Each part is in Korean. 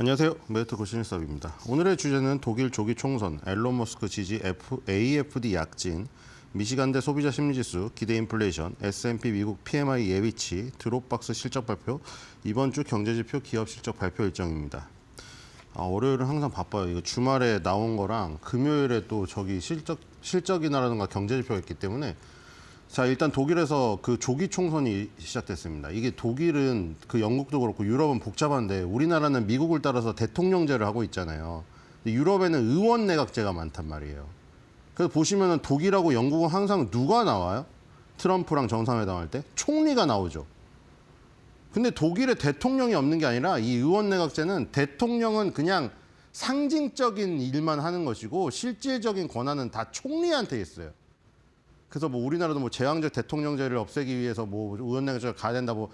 안녕하세요. 메이트 고신일섭입니다. 오늘의 주제는 독일 조기 총선, 앨런 머스크 지지 F, AFD 약진, 미시간대 소비자 심리지수, 기대 인플레이션, S&P 미국 PMI 예비치, 드롭박스 실적 발표, 이번 주 경제지표 기업 실적 발표 일정입니다. 아, 월요일은 항상 바빠요. 이거 주말에 나온 거랑 금요일에 또 저기 실적 실적이나라든가 경제지표가 있기 때문에 자 일단 독일에서 그 조기 총선이 시작됐습니다. 이게 독일은 그 영국도 그렇고 유럽은 복잡한데 우리나라는 미국을 따라서 대통령제를 하고 있잖아요. 근데 유럽에는 의원 내각제가 많단 말이에요. 그래서 보시면은 독일하고 영국은 항상 누가 나와요? 트럼프랑 정상회담 할 때 총리가 나오죠. 근데 독일에 대통령이 없는 게 아니라 이 의원 내각제는 대통령은 그냥 상징적인 일만 하는 것이고 실질적인 권한은 다 총리한테 있어요. 그래서 뭐 우리나라도 뭐 제왕적 대통령제를 없애기 위해서 뭐 의원 내각제가 가야 된다고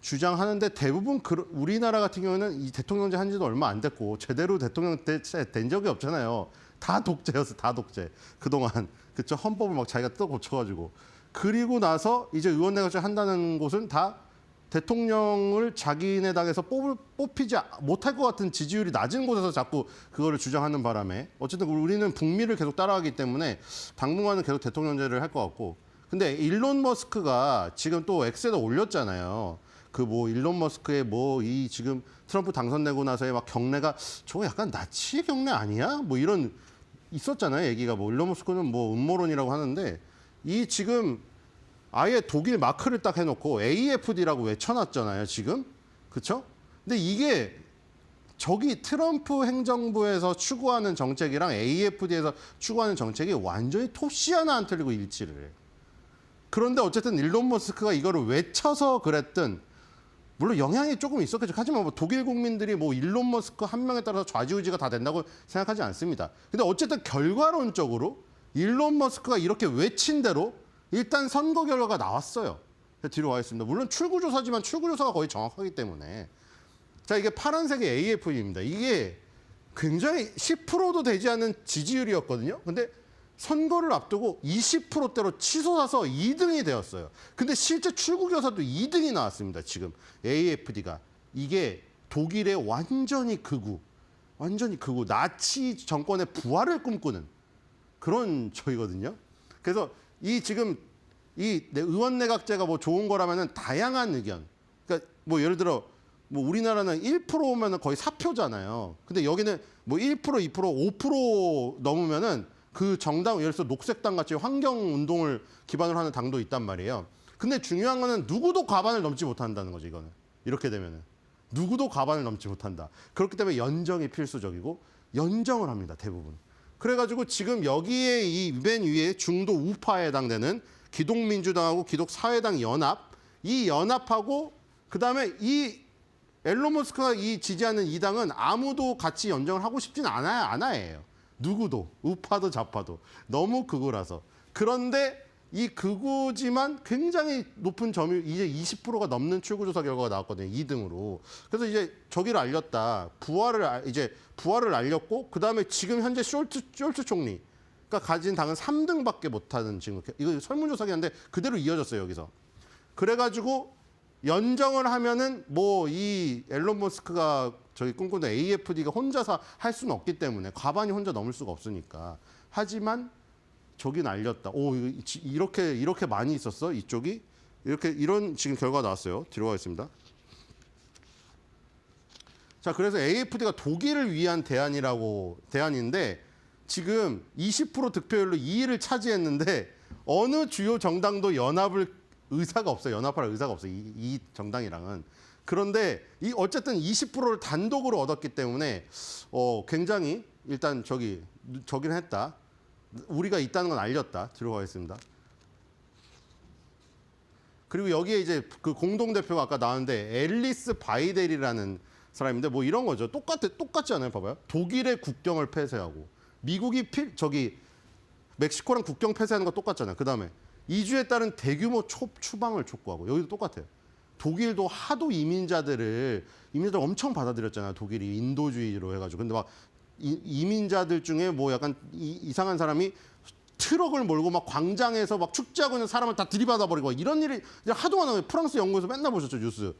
주장하는데 대부분 그, 우리나라 같은 경우는 이 대통령제 한 지도 얼마 안 됐고 제대로 대통령 대- 된 적이 없잖아요. 다 독재였어, 다 독재. 그동안 그쵸 헌법을 막 자기가 뜯어 고쳐가지고 그리고 나서 이제 의원 내각제 한다는 곳은 다 대통령을 자기네 당에서 뽑을, 뽑히지 못할 것 같은 지지율이 낮은 곳에서 자꾸 그거를 주장하는 바람에 어쨌든 우리는 북미를 계속 따라가기 때문에 당분간은 계속 대통령제를 할 것 같고 근데 일론 머스크가 지금 또 엑스에다 올렸잖아요. 그 뭐 일론 머스크의 뭐 이 지금 트럼프 당선되고 나서의 막 경례가 저거 약간 나치 경례 아니야? 뭐 이런 있었잖아요. 얘기가 뭐 일론 머스크는 뭐 음모론이라고 하는데 이 지금 아예 독일 마크를 딱 해놓고 AFD라고 외쳐놨잖아요, 지금. 그쵸? 근데 이게 저기 트럼프 행정부에서 추구하는 정책이랑 AFD에서 추구하는 정책이 완전히 토시 하나 안 틀리고 일치를 해요. 그런데 어쨌든 일론 머스크가 이거를 외쳐서 그랬든 물론 영향이 조금 있었겠죠. 하지만 뭐 독일 국민들이 뭐 일론 머스크 한 명에 따라서 좌지우지가 다 된다고 생각하지 않습니다. 근데 어쨌든 결과론적으로 일론 머스크가 이렇게 외친 대로 일단 선거 결과가 나왔어요. 뒤로 와 있습니다. 물론 출구조사지만 출구조사가 거의 정확하기 때문에 자 이게 파란색의 AF입니다. 이게 굉장히 10%도 되지 않은 지지율이었거든요. 근데 선거를 앞두고 20%대로 치솟아서 2등이 되었어요. 근데 실제 출구조사도 2등이 나왔습니다. 지금 AFD가 이게 독일의 완전히 극우, 완전히 극우 나치 정권의 부활을 꿈꾸는 그런 저희거든요. 그래서 이 지금 이 내- 의원 내각제가 뭐 좋은 거라면은 다양한 의견. 그러니까 뭐 예를 들어 뭐 우리나라는 1%면은 거의 사표잖아요. 근데 여기는 뭐 1%, 2%, 5% 넘으면은 그 정당 예를 들어서 녹색당 같이 환경 운동을 기반으로 하는 당도 있단 말이에요. 근데 중요한 거는 누구도 과반을 넘지 못한다는 거죠, 이거는. 이렇게 되면은 누구도 과반을 넘지 못한다. 그렇기 때문에 연정이 필수적이고 연정을 합니다, 대부분. 그래가지고 지금 여기에 이 맨 위에 중도 우파에 해당되는 기독민주당하고 기독사회당 연합 이 연합하고 그 다음에 이 앨런 머스크가 이 지지하는 이 당은 아무도 같이 연정을 하고 싶진 않아요, 않아요. 누구도 우파도 좌파도 너무 극우라서 그런데 이 극우지만 굉장히 높은 점유 이제 20%가 넘는 출구조사 결과가 나왔거든요. 2등으로. 그래서 이제 저기를 알렸다. 부활을 알- 이제 부활을 알렸고 그다음에 지금 현재 숄트 숄트 총리가 가진 당은 3등밖에 못하는 지금 이거 설문조사긴 한데 그대로 이어졌어요 여기서. 그래가지고 연정을 하면은 뭐 이 앨런 머스크가 저희 꿈꾸는 AFD가 혼자서 할 수는 없기 때문에 과반이 혼자 넘을 수가 없으니까. 하지만 저긴 알렸다. 오 이렇게 이렇게 많이 있었어 이쪽이 이렇게 이런 지금 결과 나왔어요. 뒤로 가겠습니다. 자 그래서 AFD가 독일을 위한 대안이라고 대안인데 지금 20% 득표율로 2위를 차지했는데 어느 주요 정당도 연합을 의사가 없어요. 연합할 의사가 없어요. 이, 이 정당이랑은. 그런데 이 어쨌든 20%를 단독으로 얻었기 때문에 어 굉장히 일단 저기 저긴 했다. 우리가 있다는 건 알렸다. 뒤로 가겠습니다. 그리고 여기에 이제 그 공동 대표가 아까 나왔는데 앨리스 바이델이라는 사람인데 뭐 이런 거죠. 똑같아 똑같지 않아요? 봐봐요. 독일의 국경을 폐쇄하고 미국이 필 저기 멕시코랑 국경 폐쇄하는 거 똑같잖아요. 그 다음에 이주에 따른 대규모 초, 추방을 촉구하고 여기도 똑같아요. 독일도 하도 이민자들을 이민자들 엄청 받아들였잖아요. 독일이 인도주의로 해가지고 근데 막 이, 이민자들 중에 뭐 약간 이, 이상한 사람이 트럭을 몰고 막 광장에서 막 축제하고 있는 사람을 다 들이받아 버리고 이런 일이 하도 많아요. 프랑스 연구에서 맨날 보셨죠 뉴스.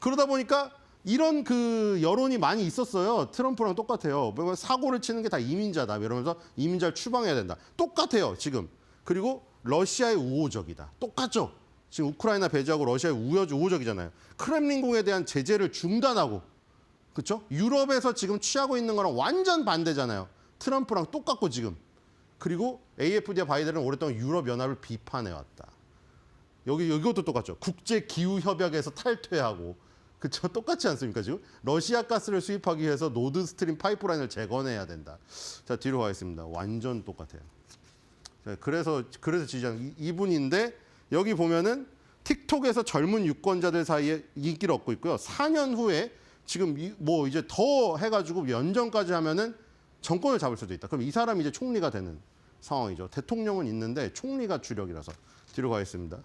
그러다 보니까 이런 그 여론이 많이 있었어요. 트럼프랑 똑같아요. 뭐 사고를 치는 게 다 이민자다. 이러면서 이민자를 추방해야 된다. 똑같아요. 지금. 그리고 러시아의 우호적이다. 똑같죠. 지금 우크라이나 배제하고 러시아의 우호- 우호적이잖아요. 크렘린궁에 대한 제재를 중단하고 그렇죠? 유럽에서 지금 취하고 있는 거랑 완전 반대잖아요. 트럼프랑 똑같고 지금. 그리고 AFD와 바이든은 오랫동안 유럽 연합을 비판해 왔다. 여기 이것도 똑같죠. 국제 기후 협약에서 탈퇴하고 그쵸 똑같지 않습니까 지금 러시아 가스를 수입하기 위해서 노드 스트림 파이프라인을 재건해야 된다. 자 뒤로 가겠습니다. 완전 똑같아요. 자, 그래서 그래서 이- 이분인데 여기 보면은 틱톡에서 젊은 유권자들 사이에 인기를 얻고 있고요. 4년 후에 지금 이- 뭐 이제 더 해가지고 연정까지 하면은 정권을 잡을 수도 있다. 그럼 이 사람이 이제 총리가 되는 상황이죠. 대통령은 있는데 총리가 주력이라서 뒤로 가겠습니다.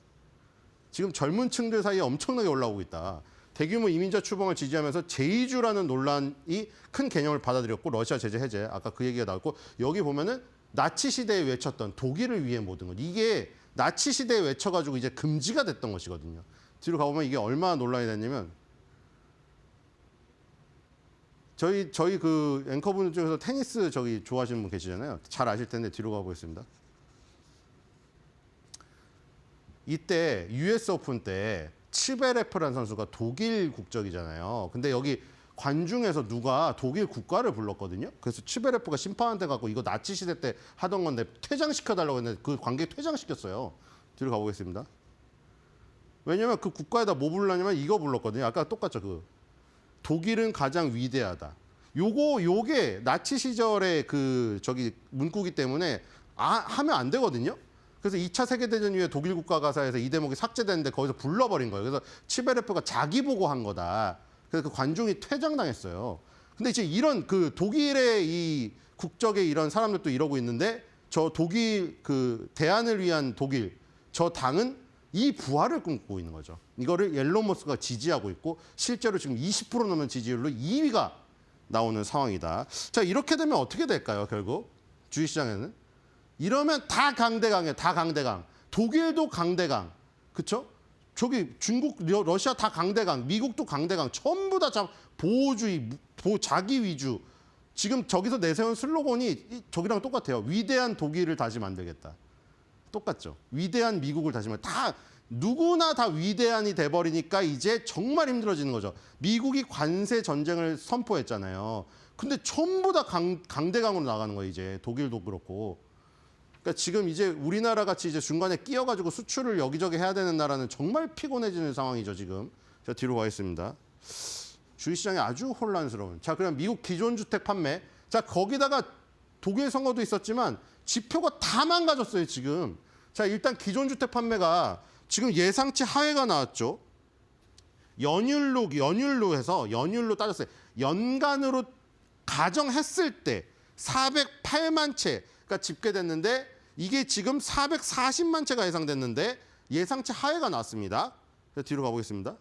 지금 젊은 층들 사이에 엄청나게 올라오고 있다. 대규모 이민자 추방을 지지하면서 제이주라는 논란이 큰 개념을 받아들였고 러시아 제재 해제 아까 그 얘기가 나왔고 여기 보면은 나치 시대에 외쳤던 독일을 위해 모든 것 이게 나치 시대에 외쳐가지고 이제 금지가 됐던 것이거든요. 뒤로 가보면 이게 얼마나 논란이 됐냐면 저희 저희 그 앵커분 중에서 테니스 저기 좋아하시는 분 계시잖아요. 잘 아실 텐데 뒤로 가보겠습니다. 이때 US 오픈 때 츠베레프라는 선수가 독일 국적이잖아요. 근데 여기 관중에서 누가 독일 국가를 불렀거든요. 그래서 츠베레프가 심판한테 갖고 이거 나치 시대 때 하던 건데 퇴장시켜 달라고 했는데 그 관객 퇴장시켰어요. 뒤로 가보겠습니다. 왜냐면 그 국가에다 뭐 불렀냐면 이거 불렀거든요. 아까 똑같죠. 그 독일은 가장 위대하다. 요거 요게 나치 시절의 그 저기 문구기 때문에 아, 하면 안 되거든요. 그래서 2차 세계대전 이후에 독일 국가 가사에서 이 대목이 삭제됐는데 거기서 불러버린 거예요. 그래서 치베레프가 자기 보고 한 거다. 그래서 그 관중이 퇴장당했어요. 근데 이제 이런 그 독일의 이 국적의 이런 사람들도 이러고 있는데 저 독일 그 대안을 위한 독일 저 당은 이 부활을 꿈꾸고 있는 거죠. 이거를 옐론 머스크가 지지하고 있고 실제로 지금 20% 넘는 지지율로 2위가 나오는 상황이다. 자 이렇게 되면 어떻게 될까요? 결국 주식시장에는 이러면 다 강대강이에요. 다 강대강. 독일도 강대강. 그쵸? 저기 중국, 러- 러시아 다 강대강. 미국도 강대강. 전부 다 자- 보호주의, 무- 보, 자기 위주. 지금 저기서 내세운 슬로건이 이- 저기랑 똑같아요. 위대한 독일을 다시 만들겠다. 똑같죠. 위대한 미국을 다시 말. 다 누구나 다 위대한이 돼버리니까 이제 정말 힘들어지는 거죠. 미국이 관세 전쟁을 선포했잖아요. 근데 전부 다 강, 강대강으로 나가는 거예요. 이제 독일도 그렇고. 그러니까 지금 이제 우리나라 같이 이제 중간에 끼어가지고 수출을 여기저기 해야 되는 나라는 정말 피곤해지는 상황이죠. 지금. 자 뒤로 가겠습니다. 주식시장이 아주 혼란스러운. 자, 그럼 미국 기존 주택 판매. 자, 거기다가 독일 선거도 있었지만 지표가 다 망가졌어요, 지금. 자, 일단 기존 주택 판매가 지금 예상치 하회가 나왔죠. 연율로 연율로 해서 연율로 따졌어요. 연간으로 가정했을 때 408만 채가 집계됐는데 이게 지금 440만 채가 예상됐는데 예상치 하회가 나왔습니다. 자, 뒤로 가보겠습니다.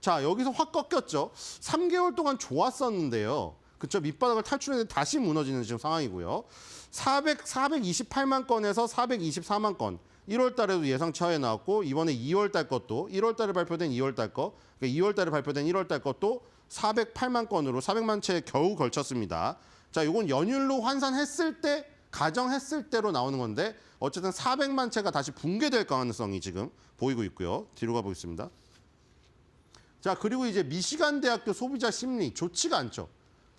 자, 여기서 확 꺾였죠. 3개월 동안 좋았었는데요. 그쵸? 밑바닥을 탈출했는데 다시 무너지는 지금 상황이고요. 400, 428만 건에서 424만 건. 1월 달에도 예상치 하에 나왔고, 이번에 2월 달 것도, 1월 달에 발표된 2월 달 거, 그러니까 2월 달에 발표된 1월 달 것도 408만 건으로 400만 채 겨우 걸쳤습니다. 자, 이건 연율로 환산했을 때, 가정했을 때로 나오는 건데, 어쨌든 400만 채가 다시 붕괴될 가능성이 지금 보이고 있고요. 뒤로 가보겠습니다. 자 그리고 이제 미시간 대학교 소비자 심리 좋지가 않죠.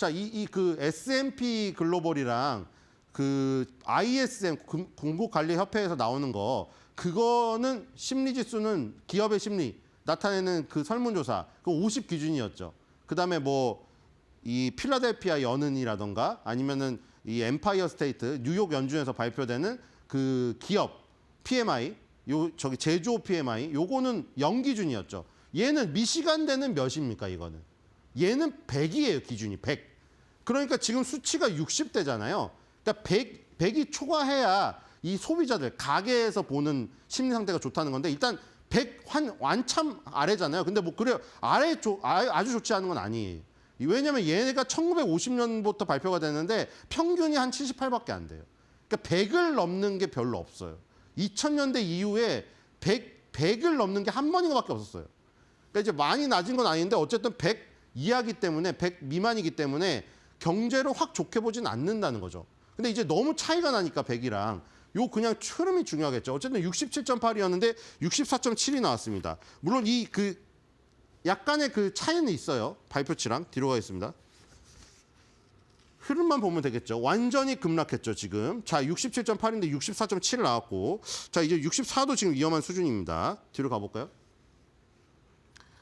자 이 이 그 S&P 글로벌이랑 그 ISM 금- 공급관리협회에서 나오는 거 그거는 심리 지수는 기업의 심리 나타내는 그 설문조사 그 50 기준이었죠. 그다음에 뭐 이 필라델피아 연은이라던가 아니면은 이 엠파이어 스테이트 뉴욕 연준에서 발표되는 그 기업 PMI 요 저기 제조업 PMI 요거는 0 기준이었죠. 얘는 미시간대는 몇입니까 이거는? 얘는 100이에요 기준이 100. 그러니까 지금 수치가 60대잖아요. 그러니까 100 100이 초과해야 이 소비자들 가게에서 보는 심리 상태가 좋다는 건데 일단 100 환 완참 아래잖아요. 근데 뭐 그래요. 아래 조, 아, 아주 좋지 않은 건 아니에요. 왜냐면 얘네가 1950년부터 발표가 됐는데 평균이 한 78밖에 안 돼요. 그러니까 100을 넘는 게 별로 없어요. 2000년대 이후에 100, 100을 넘는 게 한 번인가밖에 없었어요. 그러니까 이제 많이 낮은 건 아닌데 어쨌든 100 이하기 때문에 100 미만이기 때문에 경제를 확 좋게 보진 않는다는 거죠. 근데 이제 너무 차이가 나니까 100이랑 요 그냥 흐름이 중요하겠죠. 어쨌든 67.8이었는데 64.7이 나왔습니다. 물론 이 그 약간의 그 차이는 있어요. 발표치랑 뒤로 가겠습니다. 흐름만 보면 되겠죠. 완전히 급락했죠, 지금. 자, 67.8인데 64.7 나왔고. 자, 이제 64도 지금 위험한 수준입니다. 뒤로 가볼까요?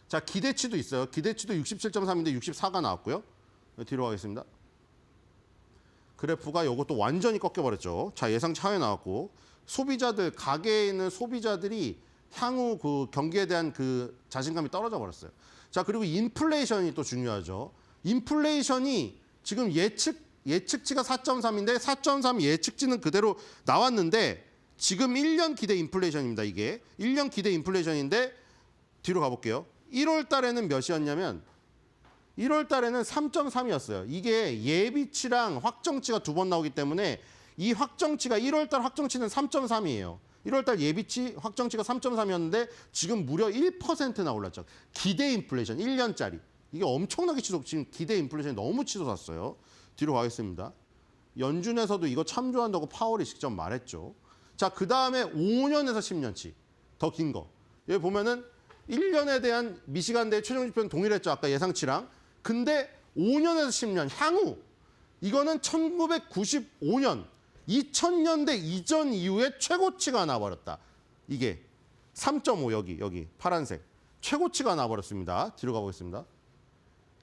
자, 기대치도 있어요. 기대치도 67.3인데 64가 나왔고요. 네, 뒤로 가겠습니다. 그래프가 이것도 완전히 꺾여버렸죠. 자, 예상 차에 나왔고. 소비자들, 가게에 있는 소비자들이 향후 그 경기에 대한 그 자신감이 떨어져 버렸어요. 자, 그리고 인플레이션이 또 중요하죠. 인플레이션이 지금 예측 예측치가 4.3인데 4.3 예측치는 그대로 나왔는데 지금 1년 기대 인플레이션입니다. 이게 1년 기대 인플레이션인데 뒤로 가볼게요. 1월 달에는 몇이었냐면 1월 달에는 3.3이었어요. 이게 예비치랑 확정치가 두 번 나오기 때문에 이 확정치가 1월 달 확정치는 3.3이에요. 1월 달 예비치 확정치가 3.3이었는데 지금 무려 1%나 올랐죠. 기대 인플레이션 1년짜리. 이게 엄청나게 치솟 지금 기대 인플레이션이 너무 치솟았어요. 뒤로 가겠습니다. 연준에서도 이거 참조한다고 파월이 직접 말했죠. 자, 그다음에 5년에서 10년치. 더 긴 거. 여기 보면은 1년에 대한 미시간대 최종 지표는 동일했죠. 아까 예상치랑. 근데 5년에서 10년 향후 이거는 1995년 2000년대 이전 이후에 최고치가 나버렸다. 이게 3.5 여기 여기 파란색 최고치가 나버렸습니다. 뒤로 가보겠습니다.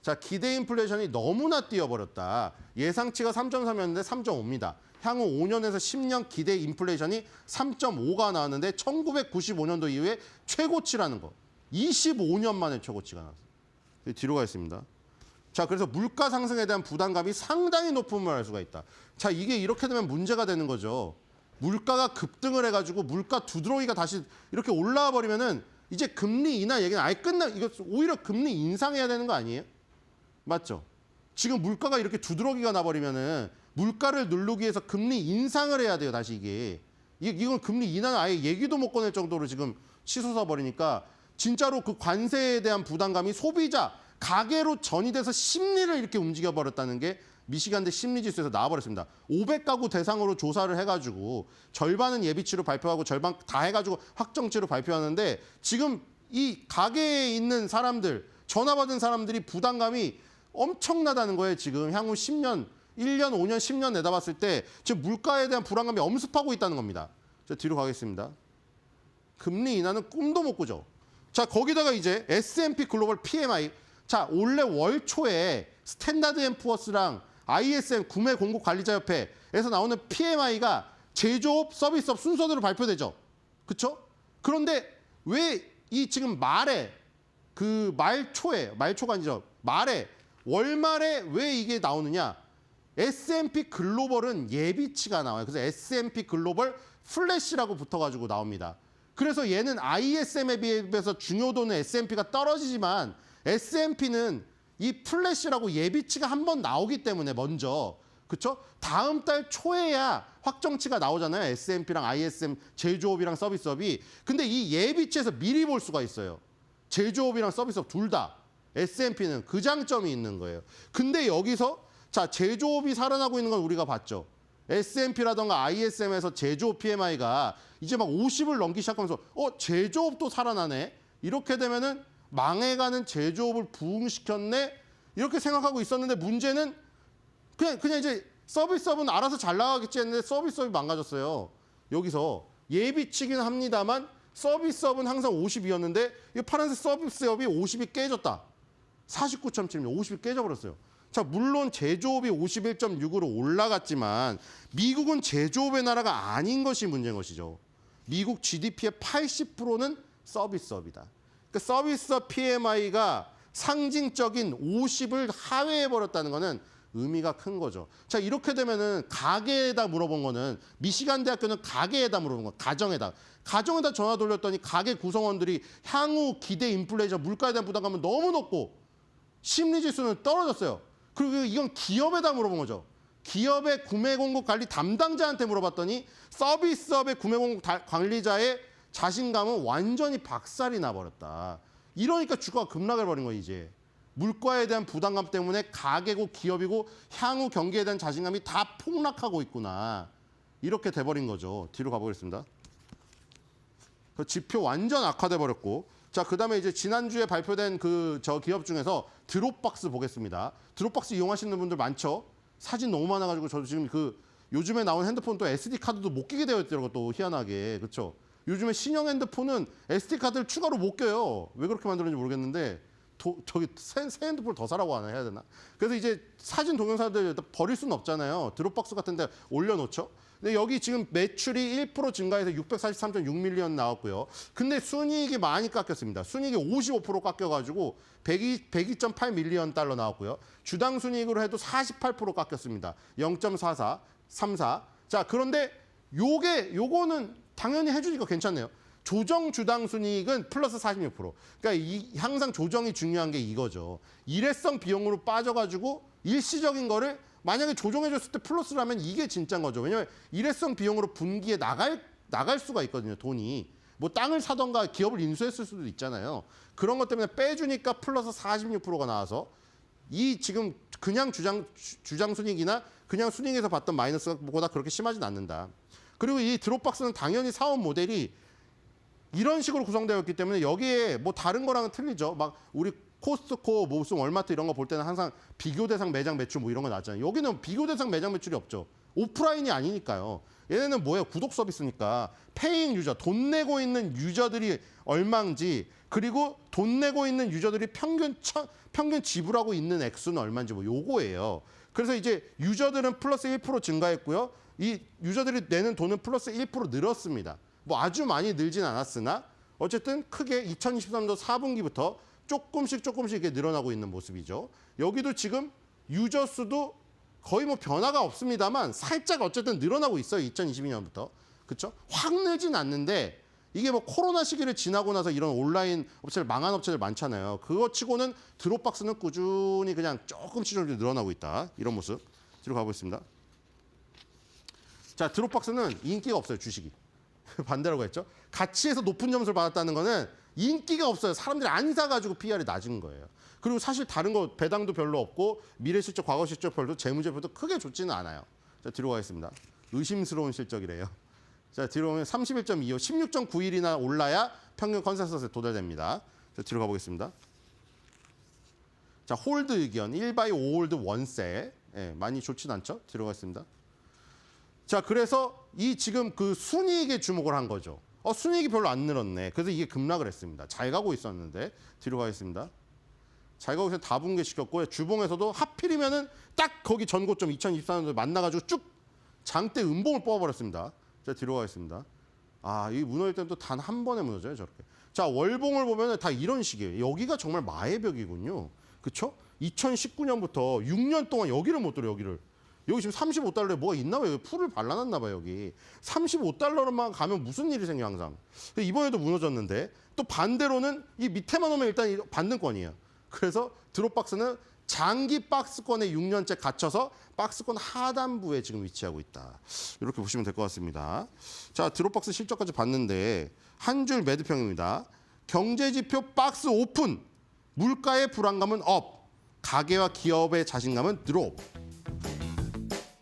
자 기대 인플레이션이 너무나 뛰어버렸다. 예상치가 3.3이었는데 3.5입니다. 향후 5년에서 10년 기대 인플레이션이 3.5가 나왔는데 1995년도 이후에 최고치라는 거. 25년 만에 최고치가 나왔어요. 뒤로 가겠습니다. 자, 그래서 물가 상승에 대한 부담감이 상당히 높음을 알 수가 있다. 자, 이게 이렇게 되면 문제가 되는 거죠. 물가가 급등을 해가지고 물가 두드러기가 다시 이렇게 올라와 버리면은 이제 금리 인하 얘기는 아예 끝나, 이거 오히려 금리 인상해야 되는 거 아니에요? 맞죠? 지금 물가가 이렇게 두드러기가 나버리면은 물가를 누르기 위해서 금리 인상을 해야 돼요, 다시 이게. 이- 이건 금리 인하는 아예 얘기도 못 꺼낼 정도로 지금 치솟아 버리니까 진짜로 그 관세에 대한 부담감이 소비자, 가계로 전이 돼서 심리를 이렇게 움직여 버렸다는 게 미시간대 심리지수에서 나와버렸습니다. 500가구 대상으로 조사를 해가지고 절반은 예비치로 발표하고 절반 다 해가지고 확정치로 발표하는데 지금 이 가게에 있는 사람들, 전화 받은 사람들이 부담감이 엄청나다는 거예요. 지금 향후 10년, 1년, 5년, 10년 내다봤을 때 지금 물가에 대한 불안감이 엄습하고 있다는 겁니다. 자, 뒤로 가겠습니다. 금리 인하는 꿈도 못 꾸죠. 자, 거기다가 이제 S&P 글로벌 PMI. 자, 올해 월 초에 스탠다드 앤 푸어스랑 ISM 구매 공급 관리자 협회에서 나오는 PMI가 제조업, 서비스업 순서대로 발표되죠. 그렇죠? 그런데 왜 이 지금 말에 그 말 초에 말초가 아니죠. 말에 월말에 왜 이게 나오느냐? S&P 글로벌은 예비치가 나와요. 그래서 S&P 글로벌 플래시라고 붙어가지고 나옵니다. 그래서 얘는 ISM에 비해서 중요도는 S&P가 떨어지지만 S&P는 이 플래시라고 예비치가 한 번 나오기 때문에 먼저 그쵸? 다음 달 초에야 확정치가 나오잖아요. S&P랑 ISM 제조업이랑 서비스업이. 근데 이 예비치에서 미리 볼 수가 있어요. 제조업이랑 서비스업 둘 다. S&P는 그 장점이 있는 거예요. 근데 여기서 자 제조업이 살아나고 있는 건 우리가 봤죠. S&P라던가 ISM에서 제조업 PMI가 이제 막 50을 넘기 시작하면서 어 제조업도 살아나네. 이렇게 되면은 망해가는 제조업을 부흥시켰네. 이렇게 생각하고 있었는데 문제는 그냥 그냥 이제 서비스업은 알아서 잘 나가겠지 했는데 서비스업이 망가졌어요. 여기서 예비치긴 합니다만 서비스업은 항상 50이었는데 이 파란색 서비스업이 50이 깨졌다. 49.7면 50이 깨져버렸어요. 자, 물론 제조업이 51.6으로 올라갔지만 미국은 제조업의 나라가 아닌 것이 문제인 것이죠. 미국 GDP의 80%는 서비스업이다. 그 서비스업 PMI가 상징적인 50을 하회해 버렸다는 것은 의미가 큰 거죠. 자, 이렇게 되면은 가게에다 물어본 거는 미시간 대학교는 가게에다 물어본 거, 가정에다. 가정에다 전화 돌렸더니 가게 구성원들이 향후 기대 인플레이션 물가에 대한 부담감은 너무 높고 심리 지수는 떨어졌어요. 그리고 이건 기업에다 물어본 거죠. 기업의 구매 공급 관리 담당자한테 물어봤더니 서비스업의 구매 공급 다- 관리자의 자신감은 완전히 박살이 나버렸다. 이러니까 주가가 급락을 벌인 거예요, 이제. 물가에 대한 부담감 때문에 가계고 기업이고 향후 경기에 대한 자신감이 다 폭락하고 있구나. 이렇게 돼버린 거죠. 뒤로 가보겠습니다. 그 지표 완전 악화돼 버렸고 자 그다음에 이제 지난주에 발표된 그 저 기업 중에서 드롭박스 보겠습니다 드롭박스 이용하시는 분들 많죠 사진 너무 많아 가지고 저도 지금 그 요즘에 나온 핸드폰 또 SD 카드도 못 끼게 되어 있더라고 또 희한하게 그렇죠 요즘에 신형 핸드폰은 SD 카드를 추가로 못 껴요 왜 그렇게 만들었는지 모르겠는데 도, 저기 새, 새 핸드폰 더 사라고 하나 해야 되나 그래서 이제 사진 동영상들 버릴 수는 없잖아요 드롭박스 같은 데 올려놓죠 근데 여기 지금 매출이 1% 증가해서 643.6밀리언 나왔고요. 근데 순이익이 많이 깎였습니다. 순이익이 55% 깎여가지고 102, 102.8밀리언 달러 나왔고요. 주당 순이익으로 해도 48% 깎였습니다. 0.44, 34. 자, 그런데 요게, 요거는 당연히 해주니까 괜찮네요. 조정 주당 순이익은 플러스 46%. 그러니까 이 항상 조정이 중요한 게 이거죠. 일회성 비용으로 빠져가지고 일시적인 거를 만약에 조정해줬을 때 플러스라면 이게 진짜인 거죠. 왜냐면 일회성 비용으로 분기에 나갈 나갈 수가 있거든요. 돈이 뭐 땅을 사던가 기업을 인수했을 수도 있잖아요. 그런 것 때문에 빼주니까 플러스 46%가 나와서 이 지금 그냥 주장 주- 주장 순이익이나 그냥 순이익에서 봤던 마이너스보다 그렇게 심하진 않는다. 그리고 이 드롭박스는 당연히 사업 모델이 이런 식으로 구성되어 있기 때문에 여기에 뭐 다른 거랑은 틀리죠. 막 우리 코스트코, 뭐 무슨 월마트 이런 거 볼 때는 항상 비교 대상 매장 매출 뭐 이런 거 나왔잖아요. 여기는 비교 대상 매장 매출이 없죠. 오프라인이 아니니까요. 얘네는 뭐예요? 구독 서비스니까 페이잉 유저, 돈 내고 있는 유저들이 얼마인지 그리고 돈 내고 있는 유저들이 평균 천, 평균 지불하고 있는 액수는 얼마인지 뭐 요거예요. 그래서 이제 유저들은 플러스 1% 증가했고요. 이 유저들이 내는 돈은 플러스 1% 늘었습니다. 뭐 아주 많이 늘진 않았으나 어쨌든 크게 2023년 4분기부터 조금씩 조금씩 이렇게 늘어나고 있는 모습이죠. 여기도 지금 유저 수도 거의 뭐 변화가 없습니다만 살짝 어쨌든 늘어나고 있어요. 2022년부터. 그렇죠? 확 늘진 않는데 이게 뭐 코로나 시기를 지나고 나서 이런 온라인 업체들 망한 업체들 많잖아요. 그거 치고는 드롭박스는 꾸준히 그냥 조금씩 조금씩 늘어나고 있다. 이런 모습. 뒤로 가보겠습니다. 자, 드롭박스는 인기가 없어요, 주식이. 반대라고 했죠. 가치에서 높은 점수를 받았다는 거는 인기가 없어요. 사람들이 안 사가지고 PR이 낮은 거예요. 그리고 사실 다른 거 배당도 별로 없고 미래 실적, 과거 실적 별도 재무제표도 크게 좋지는 않아요. 자 뒤로 가겠습니다. 의심스러운 실적이래요. 자 뒤로 오면 31.25, 16.91이나 올라야 평균 컨센서스에 도달됩니다. 자 뒤로 가보겠습니다. 자 홀드 의견 1바이 5홀드 원세 예, 많이 좋진 않죠. 가겠습니다. 자, 그래서 이 지금 그 순이익에 주목을 한 거죠. 어, 순이익이 별로 안 늘었네. 그래서 이게 급락을 했습니다. 잘 가고 있었는데 뒤로 가겠습니다. 잘 가고 있어 다 붕괴시켰고요. 주봉에서도 하필이면은 딱 거기 전고점 2024년도에 만나가지고 쭉 장대 음봉을 뽑아버렸습니다. 자, 뒤로 가겠습니다. 아, 이 무너질 때는 또 단 한 번에 무너져요, 저렇게. 자, 월봉을 보면은 다 이런 식이에요. 여기가 정말 마의 벽이군요. 그쵸? 2019년부터 6년 동안 여기를 못 들어, 여기를. 여기 지금 35달러에 뭐가 있나 봐요. 풀을 발라놨나 봐요, 여기. 35달러로만 가면 무슨 일이 생겨, 항상. 이번에도 무너졌는데 또 반대로는 이 밑에만 오면 일단 이 반등권이에요. 그래서 드롭박스는 장기 박스권에 6년째 갇혀서 박스권 하단부에 지금 위치하고 있다. 이렇게 보시면 될 것 같습니다. 자, 드롭박스 실적까지 봤는데 한 줄 매도평입니다. 경제지표 박스 오픈. 물가의 불안감은 업. 가계와 기업의 자신감은 드롭.